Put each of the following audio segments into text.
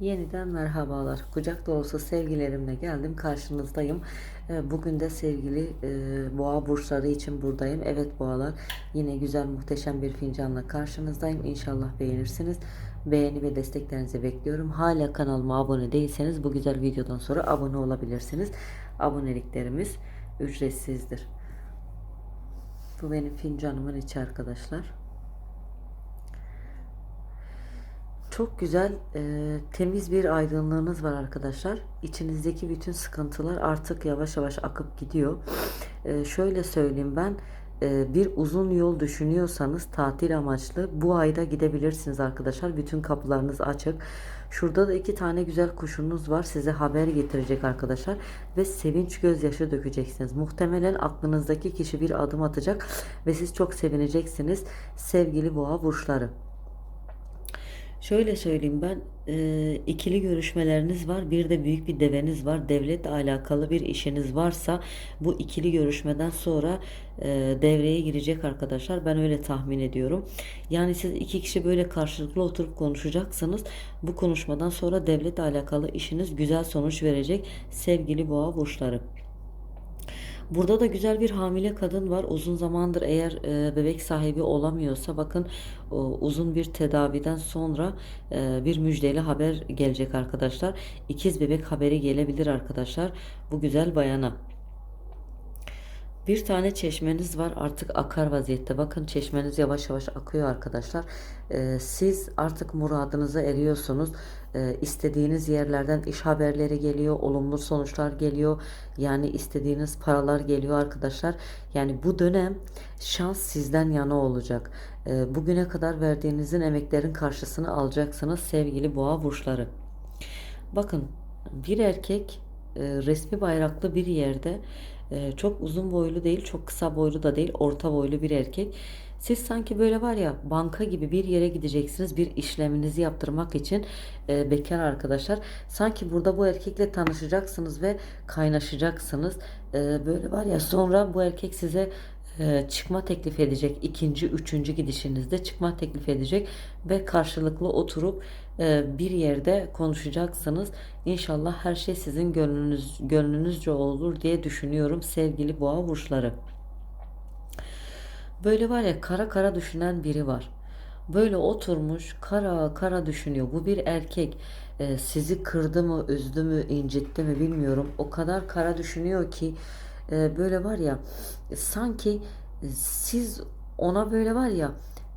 Yeniden merhabalar. Kucak dolusu sevgilerimle geldim. Karşınızdayım. Ee, Bugün de sevgili e, boğa burçları için buradayım. Evet boğalar yine güzel muhteşem bir fincanla karşınızdayım. İnşallah beğenirsiniz. Beğeni ve desteklerinizi bekliyorum. Hala kanalıma abone değilseniz bu güzel videodan sonra abone olabilirsiniz. Aboneliklerimiz ücretsizdir. Bu benim fincanımın içi arkadaşlar. Çok güzel, e, temiz bir aydınlığınız var arkadaşlar. İçinizdeki bütün sıkıntılar artık yavaş yavaş akıp gidiyor. E, şöyle söyleyeyim ben, e, bir uzun yol düşünüyorsanız tatil amaçlı bu ayda gidebilirsiniz arkadaşlar. Bütün kapılarınız açık. Şurada da iki tane güzel kuşunuz var. Size haber getirecek arkadaşlar. Ve sevinç gözyaşı dökeceksiniz. Muhtemelen aklınızdaki kişi bir adım atacak ve siz çok sevineceksiniz. Sevgili boğa burçları. Şöyle söyleyeyim ben e, ikili görüşmeleriniz var bir de büyük bir deveniz var. Devletle alakalı bir işiniz varsa bu ikili görüşmeden sonra e, devreye girecek arkadaşlar. Ben öyle tahmin ediyorum. Yani siz iki kişi böyle karşılıklı oturup konuşacaksınız bu konuşmadan sonra devletle alakalı işiniz güzel sonuç verecek sevgili boğa burçları. Burada da güzel bir hamile kadın var. Uzun zamandır eğer e, bebek sahibi olamıyorsa bakın o, uzun bir tedaviden sonra e, bir müjdeli haber gelecek arkadaşlar. İkiz bebek haberi gelebilir arkadaşlar bu güzel bayana. Bir tane çeşmeniz var artık akar vaziyette. Bakın çeşmeniz yavaş yavaş akıyor arkadaşlar. Ee, siz artık muradınıza eriyorsunuz. Ee, istediğiniz yerlerden iş haberleri geliyor, olumlu sonuçlar geliyor. Yani istediğiniz paralar geliyor arkadaşlar. Yani bu dönem şans sizden yana olacak. Ee, bugüne kadar verdiğinizin emeklerin karşısını alacaksınız sevgili boğa burçları. Bakın bir erkek e, resmi bayraklı bir yerde e, çok uzun boylu değil, çok kısa boylu da değil, orta boylu bir erkek. Siz sanki böyle var ya banka gibi bir yere gideceksiniz bir işleminizi yaptırmak için e, bekar arkadaşlar. Sanki burada bu erkekle tanışacaksınız ve kaynaşacaksınız. E, böyle var ya sonra bu erkek size çıkma teklif edecek. ikinci, üçüncü gidişinizde çıkma teklif edecek ve karşılıklı oturup e, bir yerde konuşacaksınız. İnşallah her şey sizin gönlünüz gönlünüzce olur diye düşünüyorum sevgili boğa burçları. Böyle var ya kara kara düşünen biri var. Böyle oturmuş kara kara düşünüyor. Bu bir erkek. Ee, sizi kırdı mı, üzdü mü, incitti mi bilmiyorum. O kadar kara düşünüyor ki e, böyle var ya sanki siz ona böyle var ya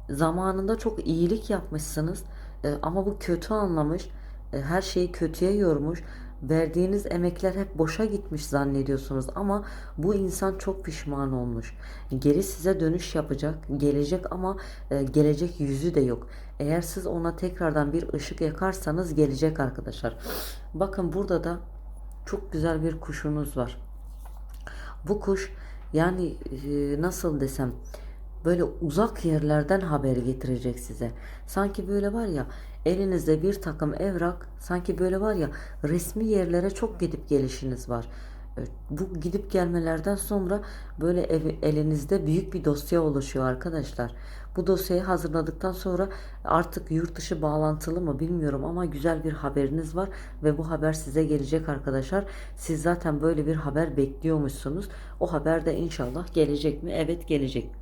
zamanında çok iyilik yapmışsınız E, ama bu kötü anlamış. E, her şeyi kötüye yormuş. Verdiğiniz emekler hep boşa gitmiş zannediyorsunuz ama bu insan çok pişman olmuş. Geri size dönüş yapacak, gelecek ama e, gelecek yüzü de yok. Eğer siz ona tekrardan bir ışık yakarsanız gelecek arkadaşlar. Bakın burada da çok güzel bir kuşunuz var. Bu kuş yani e, nasıl desem böyle uzak yerlerden haber getirecek size. Sanki böyle var ya elinizde bir takım evrak sanki böyle var ya resmi yerlere çok gidip gelişiniz var. Bu gidip gelmelerden sonra böyle elinizde büyük bir dosya oluşuyor arkadaşlar. Bu dosyayı hazırladıktan sonra artık yurt dışı bağlantılı mı bilmiyorum ama güzel bir haberiniz var ve bu haber size gelecek arkadaşlar. Siz zaten böyle bir haber bekliyormuşsunuz. O haber de inşallah gelecek mi? Evet gelecek.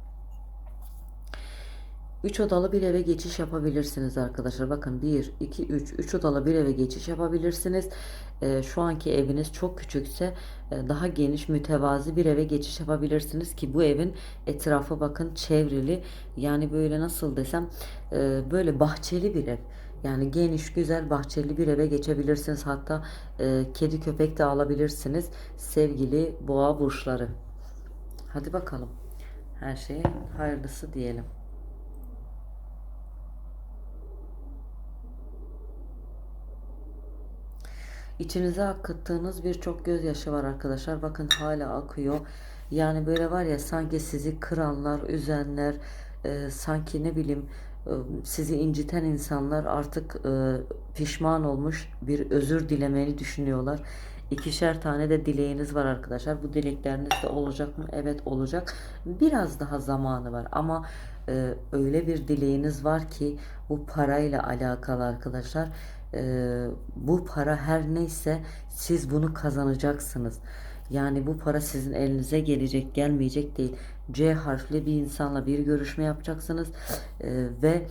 3 odalı bir eve geçiş yapabilirsiniz arkadaşlar. Bakın 1, 2, 3. 3 odalı bir eve geçiş yapabilirsiniz. Ee, şu anki eviniz çok küçükse e, daha geniş mütevazi bir eve geçiş yapabilirsiniz ki bu evin etrafı bakın çevrili. Yani böyle nasıl desem e, böyle bahçeli bir ev. Yani geniş, güzel, bahçeli bir eve geçebilirsiniz. Hatta e, kedi köpek de alabilirsiniz. Sevgili boğa burçları. Hadi bakalım. Her şeye hayırlısı diyelim. İçinize akıttığınız birçok gözyaşı var arkadaşlar. Bakın hala akıyor. Yani böyle var ya sanki sizi kıranlar, üzenler, e, sanki ne bileyim e, sizi inciten insanlar artık e, pişman olmuş bir özür dilemeyi düşünüyorlar. İkişer tane de dileğiniz var arkadaşlar. Bu dilekleriniz de olacak mı? Evet olacak. Biraz daha zamanı var ama e, öyle bir dileğiniz var ki bu parayla alakalı arkadaşlar. Ee, bu para her neyse siz bunu kazanacaksınız. Yani bu para sizin elinize gelecek, gelmeyecek değil. C harfli bir insanla bir görüşme yapacaksınız Ee, ve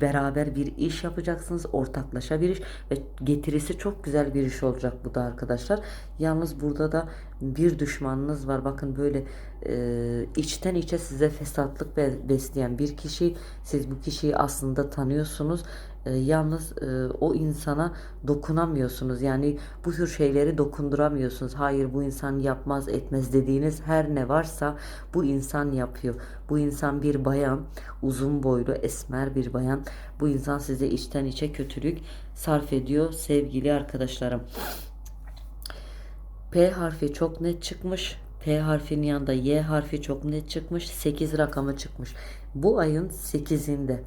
beraber bir iş yapacaksınız. Ortaklaşa bir iş ve getirisi çok güzel bir iş olacak bu da arkadaşlar. Yalnız burada da bir düşmanınız var. Bakın böyle e, içten içe size fesatlık be- besleyen bir kişi. Siz bu kişiyi aslında tanıyorsunuz. E, yalnız e, o insana dokunamıyorsunuz. Yani bu tür şeyleri dokunduramıyorsunuz. Hayır bu insan yapmaz etmez dediğiniz her ne varsa bu insan yapıyor. Bu insan bir bayan, uzun boylu, esmer bir bayan. Bu insan size içten içe kötülük sarf ediyor sevgili arkadaşlarım. P harfi çok net çıkmış. P harfinin yanında Y harfi çok net çıkmış. 8 rakamı çıkmış. Bu ayın 8'inde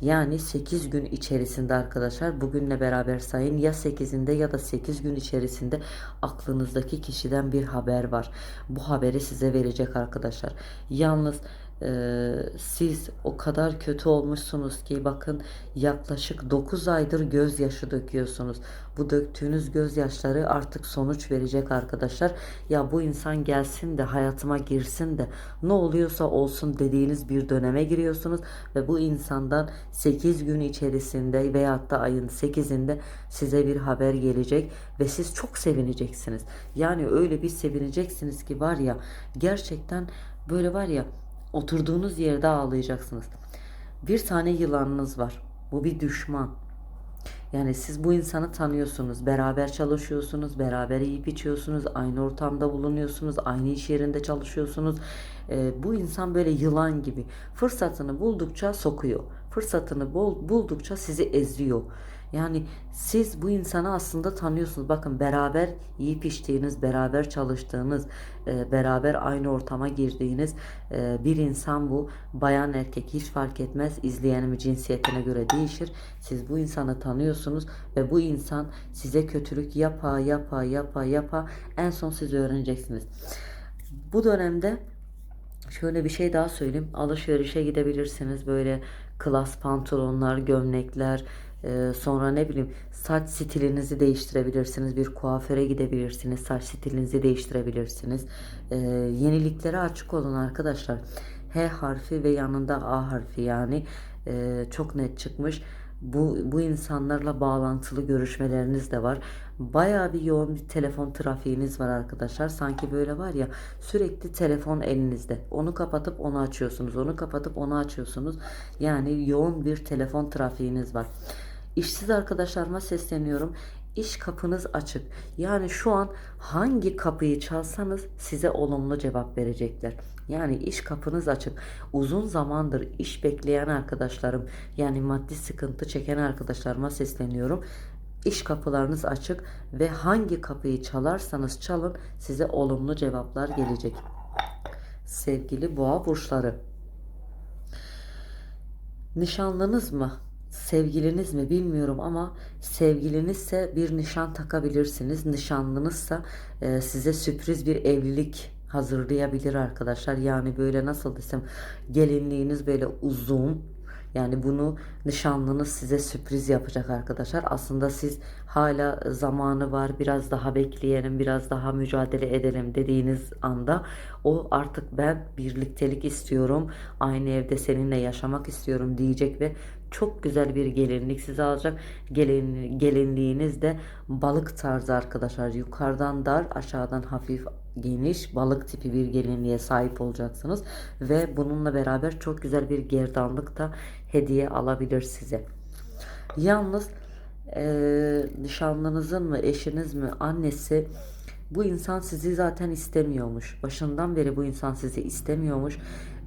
yani 8 gün içerisinde arkadaşlar bugünle beraber sayın ya 8'inde ya da 8 gün içerisinde aklınızdaki kişiden bir haber var. Bu haberi size verecek arkadaşlar. Yalnız ee, siz o kadar kötü olmuşsunuz ki bakın yaklaşık 9 aydır gözyaşı döküyorsunuz. Bu döktüğünüz gözyaşları artık sonuç verecek arkadaşlar. Ya bu insan gelsin de hayatıma girsin de ne oluyorsa olsun dediğiniz bir döneme giriyorsunuz ve bu insandan 8 gün içerisinde veyahut da ayın 8'inde size bir haber gelecek ve siz çok sevineceksiniz. Yani öyle bir sevineceksiniz ki var ya gerçekten böyle var ya Oturduğunuz yerde ağlayacaksınız. Bir tane yılanınız var. Bu bir düşman. Yani siz bu insanı tanıyorsunuz. Beraber çalışıyorsunuz. Beraber yiyip içiyorsunuz. Aynı ortamda bulunuyorsunuz. Aynı iş yerinde çalışıyorsunuz. Ee, bu insan böyle yılan gibi. Fırsatını buldukça sokuyor. Fırsatını bul, buldukça sizi eziyor. Yani siz bu insanı aslında tanıyorsunuz. Bakın beraber yiyip içtiğiniz, beraber çalıştığınız, e, beraber aynı ortama girdiğiniz e, bir insan bu. Bayan erkek hiç fark etmez. İzleyenin cinsiyetine göre değişir. Siz bu insanı tanıyorsunuz ve bu insan size kötülük yapa yapa yapa yapa en son siz öğreneceksiniz. Bu dönemde Şöyle bir şey daha söyleyeyim. Alışverişe gidebilirsiniz. Böyle klas pantolonlar, gömlekler, e, sonra ne bileyim saç stilinizi değiştirebilirsiniz. Bir kuaföre gidebilirsiniz. Saç stilinizi değiştirebilirsiniz. E, yeniliklere açık olun arkadaşlar. H harfi ve yanında A harfi yani e, çok net çıkmış. Bu, bu insanlarla bağlantılı görüşmeleriniz de var. Bayağı bir yoğun bir telefon trafiğiniz var arkadaşlar. Sanki böyle var ya sürekli telefon elinizde. Onu kapatıp onu açıyorsunuz. Onu kapatıp onu açıyorsunuz. Yani yoğun bir telefon trafiğiniz var. İşsiz arkadaşlarıma sesleniyorum. İş kapınız açık. Yani şu an hangi kapıyı çalsanız size olumlu cevap verecekler. Yani iş kapınız açık. Uzun zamandır iş bekleyen arkadaşlarım, yani maddi sıkıntı çeken arkadaşlarıma sesleniyorum. İş kapılarınız açık ve hangi kapıyı çalarsanız çalın size olumlu cevaplar gelecek. Sevgili boğa burçları. Nişanlınız mı? Sevgiliniz mi bilmiyorum ama sevgilinizse bir nişan takabilirsiniz. Nişanlınızsa e, size sürpriz bir evlilik hazırlayabilir arkadaşlar. Yani böyle nasıl desem gelinliğiniz böyle uzun yani bunu nişanlınız size sürpriz yapacak arkadaşlar. Aslında siz hala zamanı var biraz daha bekleyelim biraz daha mücadele edelim dediğiniz anda o artık ben birliktelik istiyorum aynı evde seninle yaşamak istiyorum diyecek ve çok güzel bir gelinlik size alacak. Gelin, gelinliğiniz de balık tarzı arkadaşlar. Yukarıdan dar, aşağıdan hafif geniş balık tipi bir gelinliğe sahip olacaksınız ve bununla beraber çok güzel bir gerdanlık da hediye alabilir size. Yalnız e, nişanlınızın mı eşiniz mi annesi bu insan sizi zaten istemiyormuş. Başından beri bu insan sizi istemiyormuş.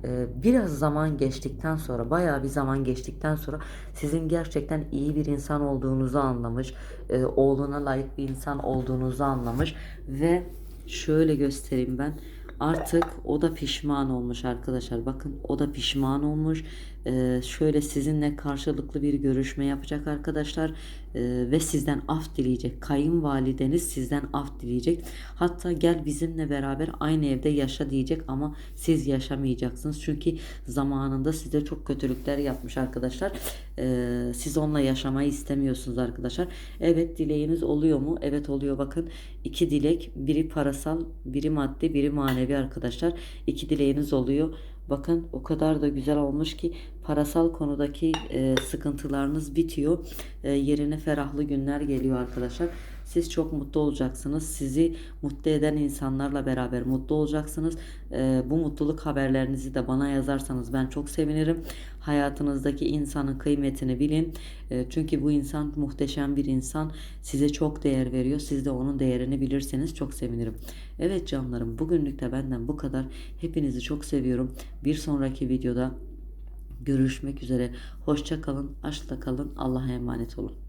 Ee, biraz zaman geçtikten sonra, bayağı bir zaman geçtikten sonra sizin gerçekten iyi bir insan olduğunuzu anlamış. E, oğluna layık bir insan olduğunuzu anlamış ve şöyle göstereyim ben. Artık o da pişman olmuş arkadaşlar. Bakın o da pişman olmuş e, şöyle sizinle karşılıklı bir görüşme yapacak arkadaşlar E, ve sizden af dileyecek. Kayınvalideniz sizden af dileyecek. Hatta gel bizimle beraber aynı evde yaşa diyecek ama siz yaşamayacaksınız. Çünkü zamanında size çok kötülükler yapmış arkadaşlar. E, siz onunla yaşamayı istemiyorsunuz arkadaşlar. Evet dileğiniz oluyor mu? Evet oluyor bakın. iki dilek biri parasal biri maddi biri manevi arkadaşlar. İki dileğiniz oluyor. Bakın o kadar da güzel olmuş ki parasal konudaki e, sıkıntılarınız bitiyor. E, yerine ferahlı günler geliyor arkadaşlar. Siz çok mutlu olacaksınız. Sizi mutlu eden insanlarla beraber mutlu olacaksınız. E, bu mutluluk haberlerinizi de bana yazarsanız ben çok sevinirim. Hayatınızdaki insanın kıymetini bilin. E, çünkü bu insan muhteşem bir insan. Size çok değer veriyor. Siz de onun değerini bilirseniz çok sevinirim. Evet canlarım bugünlük de benden bu kadar. Hepinizi çok seviyorum. Bir sonraki videoda görüşmek üzere. Hoşça kalın, aşkla kalın. Allah'a emanet olun.